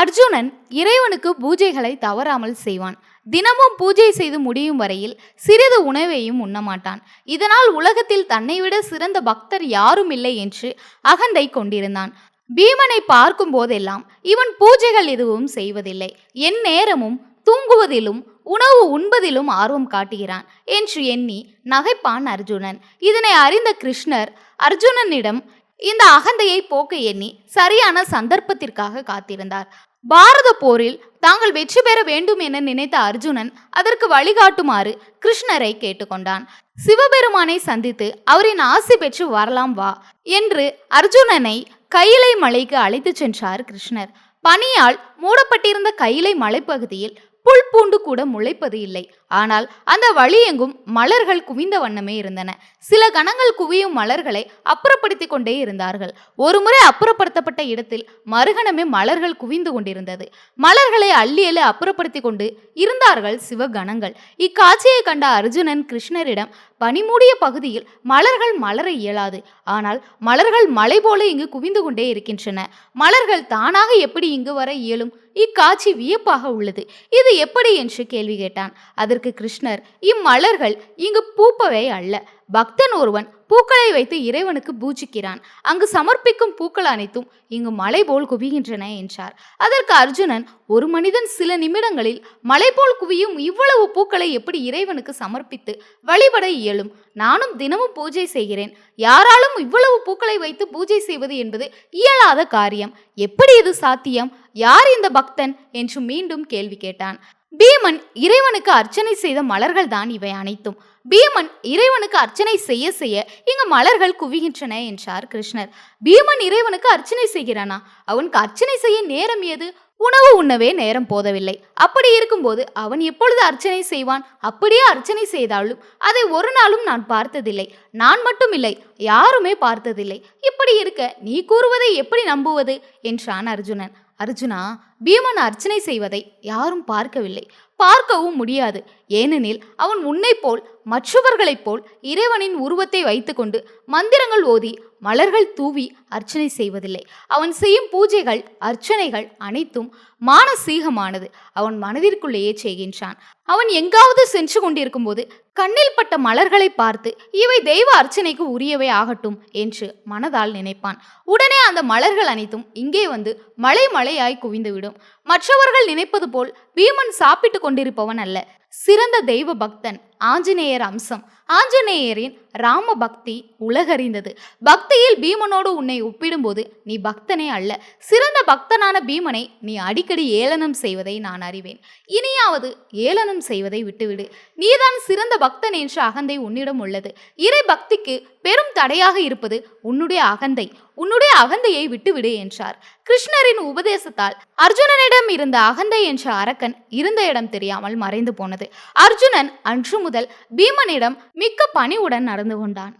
அர்ஜுனன் இறைவனுக்கு பூஜைகளை தவறாமல் செய்வான். தினமும் பூஜை செய்து முடியும் வரையில் சிறிது உணவையும் உண்ணமாட்டான். இதனால் உலகத்தில் தன்னை விட சிறந்த பக்தர் யாரும் இல்லை என்று அகந்தை கொண்டிருந்தான். பீமனை பார்க்கும் போதெல்லாம் இவன் பூஜைகள் எதுவும் செய்வதில்லை. என் நேரமும் தூங்குவதிலும் உணவு உண்பதிலும் ஆர்வம் காட்டுகிறான் என்று எண்ணி நகைப்பான் அர்ஜுனன். இதனை அறிந்த கிருஷ்ணர் அர்ஜுனனிடம் இந்த அகந்தையை போக்க எண்ணி சரியான சந்தர்ப்பத்திற்காக காத்திருந்தார். பாரத போரில் தாங்கள் வெற்றி பெற வேண்டும் என நினைத்த அர்ஜுனன் அதற்கு வழிகாட்டுமாறு கிருஷ்ணரை கேட்டுக்கொண்டான். சிவபெருமானை சந்தித்து அவரின் ஆசி பெற்று வரலாம் வா என்று அர்ஜுனனை கையிலை மலைக்கு அழைத்துச் சென்றார் கிருஷ்ணர். பனியால் மூடப்பட்டிருந்த கையிலை மலைப்பகுதியில் புல் பூண்டு கூட முளைப்பது இல்லை. ஆனால் அந்த வழியெங்கும் மலர்கள் குவிந்த வண்ணமே இருந்தன. சில கணங்கள் குவியும் மலர்களை அப்புறப்படுத்திக் கொண்டே இருந்தார்கள். ஒருமுறை அப்புறப்படுத்தப்பட்ட இடத்தில் மறுகணமே மலர்கள் குவிந்து கொண்டிருந்தது. மலர்களை அள்ளி அள்ளி அப்புறப்படுத்தி கொண்டு இருந்தார்கள் சிவகணங்கள். இக்காட்சியை கண்ட அர்ஜுனன் கிருஷ்ணரிடம் பனிமூடிய பகுதியில் மலர்கள் மலர இயலாது. ஆனால் மலர்கள் மலை போல இங்கு குவிந்து கொண்டே இருக்கின்றன. மலர்கள் தானாக எப்படி இங்கு வர இயலும்? இக்காட்சி வியப்பாக உள்ளது. இது எப்படி? என்று கேள்வி கேட்டான். அதற்கு கிருஷ்ணர். இம்மலர்கள் இங்கு பூப்பவை அல்ல. பக்தன் ஒருவன் பூக்களை வைத்து இறைவனுக்கு பூஜிக்கிறான். அங்கு சமர்ப்பிக்கும் பூக்கள் அனைத்தும் இங்கு மலை போல் குவிகின்றன என்றார். அதற்கு அர்ஜுனன் ஒரு மனிதன் சில நிமிடங்களில் மலை போல் குவியும் இவ்வளவு பூக்களை எப்படி இறைவனுக்கு சமர்ப்பித்து வழிபட இயலும்? நானும் தினமும் பூஜை செய்கிறேன். யாராலும் இவ்வளவு பூக்களை வைத்து பூஜை செய்வது என்பது இயலாத காரியம். எப்படி இது சாத்தியம்? யார் இந்த பக்தன்? என்று மீண்டும் கேள்வி கேட்டான். பீமன் இறைவனுக்கு அர்ச்சனை செய்த மலர்கள் தான் இவை அனைத்தும். பீமன் இறைவனுக்கு அர்ச்சனை செய்ய செய்ய இங்கு மலர்கள் குவிகின்றன என்றார் கிருஷ்ணர். பீமன் இறைவனுக்கு அர்ச்சனை செய்கிறானா? அவனுக்கு அர்ச்சனை செய்ய நேரம் ஏது? உணவு உண்ணவே நேரம் போதவில்லை. அப்படி இருக்கும்போது அவன் எப்பொழுது அர்ச்சனை செய்வான்? அப்படியே அர்ச்சனை செய்தாலும் அதை ஒரு நாளும் நான் பார்த்ததில்லை. நான் மட்டும் இல்லை யாருமே பார்த்ததில்லை. இப்படி இருக்க நீ கூறுவதை எப்படி நம்புவது? என்றான் அர்ஜுனன். அர்ஜுனா பீமன் அர்ச்சனை செய்வதை யாரும் பார்க்கவில்லை. பார்க்கவும் முடியாது. ஏனெனில் அவன் உன்னைப் போல் மற்றவர்களைப் போல் இறைவனின் உருவத்தை வைத்துக்கொண்டு மந்திரங்கள் ஓதி மலர்கள் தூவி அர்ச்சனை செய்வதில்லை. அவன் செய்யும் பூஜைகள் அர்ச்சனைகள் அனைத்தும் மானசீகமானது. அவன் மனதிற்குள்ளேயே செய்கின்றான். அவன் எங்காவது சென்று கொண்டிருக்கும் போது கண்ணில் பட்ட மலர்களை பார்த்து இவை தெய்வ அர்ச்சனைக்கு உரியவை ஆகட்டும் என்று மனதால் நினைப்பான். உடனே அந்த மலர்கள் அனைத்தும் இங்கே வந்து மலை மலையாய் குவிந்துவிடும். மற்றவர்கள் நினைப்பது போல் பீமன் சாப்பிட்டு கொண்டிருப்பவன் அல்ல. சிறந்த தெய்வ பக்தன். ஆஞ்சநேயர் அம்சம். ஆஞ்சநேயரின் ராம பக்தி உலகறிந்தது. பக்தியில் பீமனோடு உன்னை ஒப்பிடும்போது நீ பக்தனே அல்ல. சிறந்த பக்தனான பீமனை நீ அடிக்கடி ஏளனம் செய்வதை நான் அறிவேன். இனியாவது ஏளனம் செய்வதை விட்டுவிடு. நீதான் சிறந்த பக்தன் என்ற அகந்தை உன்னிடம் உள்ளது. இறை பக்திக்கு பெரும் தடையாக இருப்பது உன்னுடைய அகந்தை. உன்னுடைய அகந்தையை விட்டுவிடு என்றார். கிருஷ்ணரின் உபதேசத்தால் அர்ஜுனனிடம் இருந்த அகந்தை என்ற அரக்கன் இருந்த இடம் தெரியாமல் மறைந்து போனது. அர்ஜுனன் அன்று முதல் பீமனிடம் மிக்க பணிவுடன் நடந்து கொண்டான்.